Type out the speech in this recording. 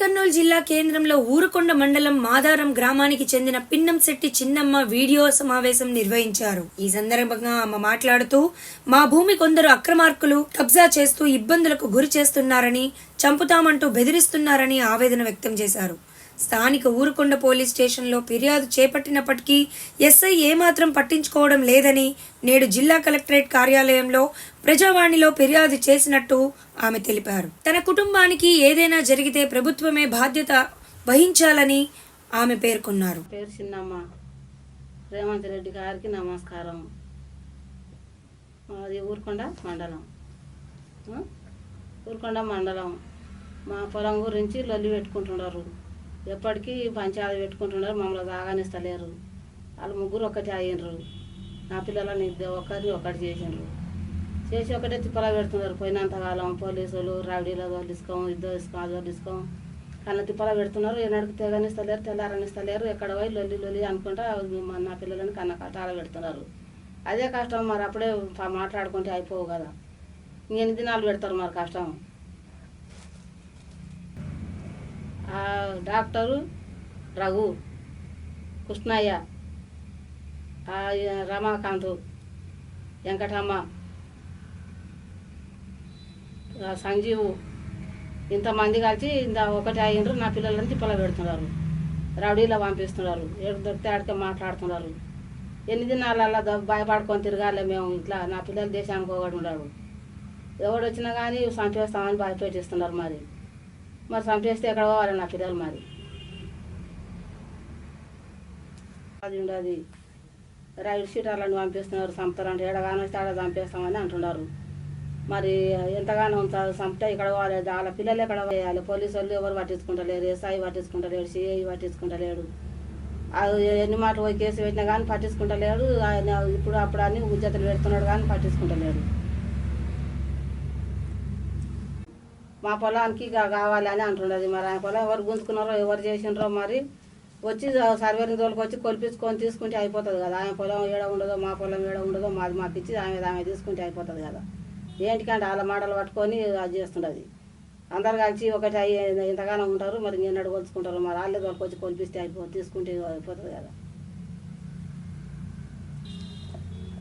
కర్నూలు జిల్లా కేంద్రంలో ఊరుకొండ మండలం మాదారం గ్రామానికి చెందిన పిన్నంశెట్టి చిన్నమ్మ వీడియో సమావేశం నిర్వహించారు. ఈ సందర్భంగా ఆమె మాట్లాడుతూ మా భూమి కొందరు అక్రమార్కులు కబ్జా చేస్తూ ఇబ్బందులకు గురి చేస్తున్నారని చంపుతామంటూ బెదిరిస్తున్నారని ఆవేదన వ్యక్తం చేశారు. స్థానిక ఊరుకొండ పోలీస్ స్టేషన్లో ఫిర్యాదు చేపట్టినప్పటికీ ఎస్ఐ ఏమాత్రం పట్టించుకోవడం లేదని నేడు జిల్లా కలెక్టరేట్ కార్యాలయంలో ప్రజావాణిలో ఫిర్యాదు చేసినట్టు ఆమె తెలిపారు. తన కుటుంబానికి ఏదైనా జరిగితే ప్రభుత్వమే బాధ్యత వహించాలని ఆమె పేర్కొన్నారు. పేరు చిన్నమ్మ. రేవంత్ రెడ్డి గారికి నమస్కారం. మాది ఊరుకొండ మండలం. ఊరుకొండ మండలం. మా పొలం గురించి లొల్లి పెట్టుకుంటున్నారు. ఎప్పటికీ పంచాయతీ పెట్టుకుంటున్నారు మమ్మల్ని తాగానిస్తలేరు. వాళ్ళు ముగ్గురు ఒక్కటి అయ్యిండ్రు నా పిల్లలని ఇద్దరు ఒకరిని ఒకటి చేసిండ్రు. చేసి ఒకటే తిప్పలా పెడుతున్నారు. పోయినంతకాలం పోలీసులు రౌడీలో తోలిసుకోం ఇద్దరు తీసుకోం అది తీసుకోం కన్న తిప్పలా పెడుతున్నారు. ఏనాడికి తెగనిస్తలేరు తెల్లారనిస్తలేరు. ఎక్కడ పోయి లొల్లి లొల్లి అనుకుంటా మా- నా పిల్లలని కన్న కట్టాల పెడుతున్నారు. అదే కష్టం మరి అప్పుడే మాట్లాడుకుంటే అయిపోవు కదా. ఇంకెన్ని దినాలు పెడతారు మరి కష్టం? డాక్టరు రఘు కృష్ణయ్య రమాకాంత్ వెంకటమ్మ సంజీవు ఇంతమంది కలిసి ఇంత ఒకటి అయ్యిండ్రు నా పిల్లలని తిప్పల పెడుతున్నారు. రౌడీలో పంపిస్తున్నారు. ఏడు దొరికితే ఆడికే మాట్లాడుతున్నారు. ఎన్ని దినాలల్లా భయపడుకొని తిరగాలి మేము ఇట్లా నా పిల్లలు దేశానికి ఒకటి ఉన్నాడు ఎవడు వచ్చినా కానీ చంపేస్తామని భయపెట్టిస్తున్నారు మరి. మరి సంపేస్తే ఎక్కడ పోవాలి? నా పిల్లలు మరి అది ఉండదు. షీట్ అలాంటి పంపిస్తున్నారు. చంపుతారంటే ఎడగానో వస్తే ఆడ చంపేస్తామని అంటున్నారు. మరి ఎంతగానో చ- ఇక్కడ పోవాలి? వాళ్ళ పిల్లలు ఎక్కడ వేయాలి పోలీసు వాళ్ళు ఎవరు పట్టించుకుంటలేరు? ఎస్ఐ పట్టించుకుంటలేడు? సిఐ పట్టించుకుంటలేడు? అది ఎన్ని మాటలు పోయి కేసు పెట్టినా కానీ పట్టించుకుంటలేడు. ఆయన ఇప్పుడు అప్పుడు అన్ని ఉద్యతలు పెడుతున్నాడు కానీ పట్టించుకుంటలేడు. మా పొలానికి కావాలని కావాలి అని అంటున్నది. మరి ఆయన పొలం ఎవరు గుంజుకున్నారో ఎవరు చేసినారో మరి వచ్చి సర్వేని రోజులకు వచ్చి కొలిపించుకొని తీసుకుంటే అయిపోతుంది కదా. ఆయన పొలం ఏడ ఉండదో మా పొలం ఏడ ఉండదో మాది మాకు ఇచ్చి ఆమె ఆమె తీసుకుంటే అయిపోతుంది కదా. ఏంటికంటే వాళ్ళ మాటలు పట్టుకొని అది చేస్తుండది. అందరు కలిసి ఒకటి అయ్యి ఇంతగానో ఉంటారు మరి ఎన్నడు కొలుచుకుంటారు. మరి వాళ్ళే తోలికి వచ్చి కొలిపిస్తే అయిపో తీసుకుంటే అయిపోతుంది కదా.